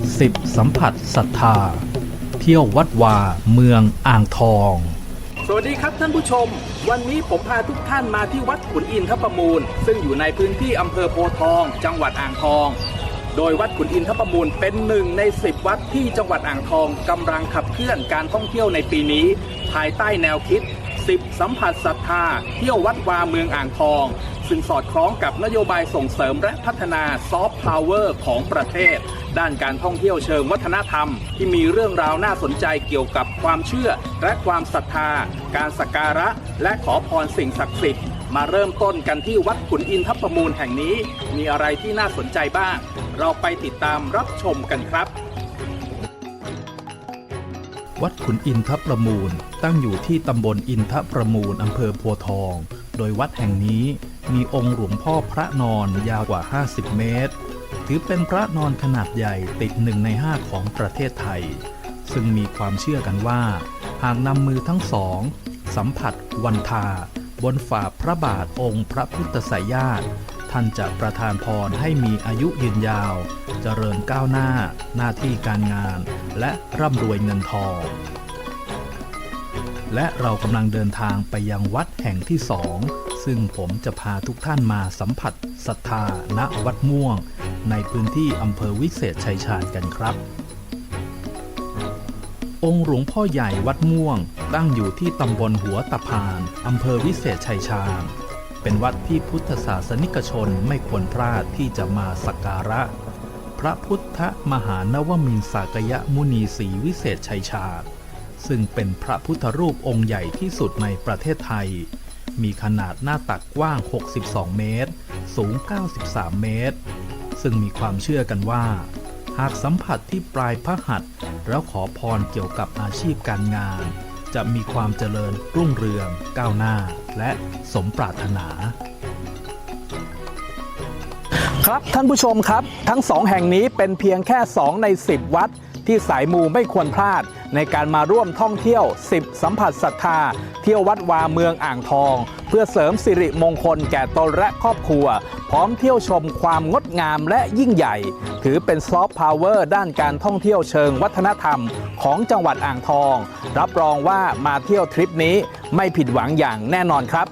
10 สัมผัสศรัทธา เที่ยววัดวาเมืองอ่างทอง สวัสดีครับท่านผู้ชม วันนี้ผมพาทุกท่านมาที่วัดขุนอินทประมูล ซึ่งอยู่ในพื้นที่อำเภอโพทอง จังหวัดอ่างทอง โดยวัดขุนอินทประมูลเป็นหนึ่งใน 10 วัดที่จังหวัดอ่างทองกำลังขับเคลื่อนการท่องเที่ยวในปีนี้ ภายใต้แนวคิด 10 สัมผัสศรัทธา เที่ยววัดวาเมืองอ่างทอง ซึ่งสอดคล้องกับนโยบายส่งเสริมและพัฒนาซอฟต์พาวเวอร์ของประเทศ ด้านการท่องเที่ยวเชิงวัฒนธรรม ที่มีเรื่องราวน่าสนใจเกี่ยวกับความเชื่อ และความศรัทธา การสักการะ และขอพรสิ่งศักดิ์สิทธิ์มาเริ่มต้นกันที่วัดขุนอินทประมูลแห่งนี้ มีอะไรที่น่าสนใจบ้าง เราไปติดตามรับชมกันครับ วัดขุนอินทประมูล ตั้งอยู่ที่ตำบลอินทประมูลอำเภอโพทอง โดยวัดแห่งนี้ มีองค์หลวงพ่อพระนอนยาวกว่า 50 เมตร ถือเป็นพระนอนขนาดใหญ่ติดหนึ่งในห้าของประเทศไทย ซึ่งมีความเชื่อกันว่า หากนำมือทั้งสอง สัมผัส วันทา บนฝ่าพระบาทองค์พระพุทธไสยญาติท่านจะประทานพรให้มีอายุยืนยาว เจริญก้าวหน้า หน้าที่การงาน และร่ำรวยเงินทอง และเรากำลังเดินทางไปยังวัดแห่งที่สอง ซึ่งผมจะพาทุกท่านมาสัมผัสศรัทธาณวัดม่วง ในพื้นที่อำเภอวิเศษชัยชาญกันครับ องค์หลวงพ่อใหญ่วัดม่วง ตั้งอยู่ที่ตำบลหัวตะพานอำเภอวิเศษชัยชาญ เป็นวัดที่พุทธศาสนิกชนไม่ควรพลาดที่จะมาสักการะ พระพุทธมหานวมินทร์สากยมุนีศรีวิเศษชัยชาญซึ่งเป็นพระพุทธรูปองค์ใหญ่ที่สุดในประเทศไทย มีขนาดหน้าตักกว้าง 62 เมตร สูง 93 เมตร ซึ่งมีความเชื่อกันว่า หากสัมผัสที่ปลายพระหัตถ์แล้วขอพรเกี่ยวกับอาชีพการงาน จะมีความเจริญรุ่งเรือง ก้าวหน้า และสมปรารถนาครับท่านผู้ชมครับ ทั้งสองแห่งนี้เป็นเพียงแค่ 2 ใน 10 วัด ที่สายมูไม่ควรพลาด ในการมาร่วมท่องเที่ยว 10 สัมผัสศรัทธา เที่ยววัดวาเมืองอ่างทอง เพื่อเสริมสิริมงคลแก่ตนและครอบครัว พร้อมเที่ยวชมความงดงามและยิ่งใหญ่ ถือเป็นซอฟต์พาวเวอร์ด้านการท่องเที่ยวเชิงวัฒนธรรม ของจังหวัดอ่างทอง รับรองว่ามาเที่ยวทริปนี้ไม่ผิดหวังอย่างแน่นอนครับ